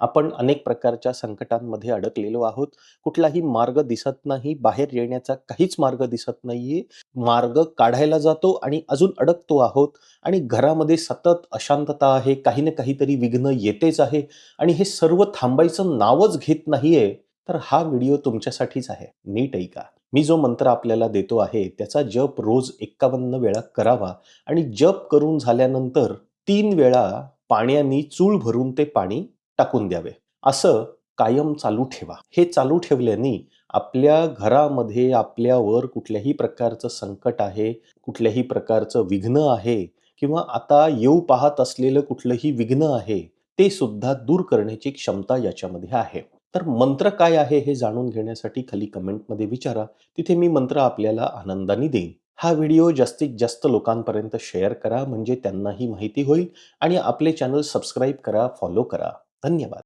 आपण अनेक प्रकारच्या संकटांमध्ये अडकलेलो आहोत. कुठलाही मार्ग दिसत नाही. बाहेर येण्याचा काहीच मार्ग दिसत नाहीये. मार्ग काढायला जातो आणि अजून अडकतो आहोत आणि घरामध्ये सतत अशांतता आहे. काही ना काहीतरी विघ्न येतेच आहे आणि हे सर्व थांबायचं नावच घेत नाहीये. तर हा व्हिडिओ तुमच्यासाठीच आहे. नीट ऐका. मी जो मंत्र आपल्याला देतो आहे त्याचा जप रोज 51 वेळा करावा आणि जप करून झाल्यानंतर तीन वेळा पाण्याने चूळ भरून ते पाणी टाकून द्यावे. असं कायम चालू ठेवा. हे चालू ठेवल्याने आपल्या घरामध्ये आपल्यावर कुठल्याही प्रकारचं संकट आहे, कुठल्याही प्रकारचं विघ्न आहे किंवा आता येऊ पाहत असलेलं कुठलंही विघ्न आहे, ते सुद्धा दूर करण्याची क्षमता याच्यामध्ये आहे. तर मंत्र काय आहे हे जाणून घेण्यासाठी खाली कमेंटमध्ये विचारा. तिथे मी मंत्र आपल्याला आनंदाने देईन. हा व्हिडिओ जास्तीत जास्त लोकांपर्यंत शेअर करा म्हणजे त्यांनाही माहिती होईल आणि आपले चॅनल सबस्क्राईब करा, फॉलो करा. धन्यवाद.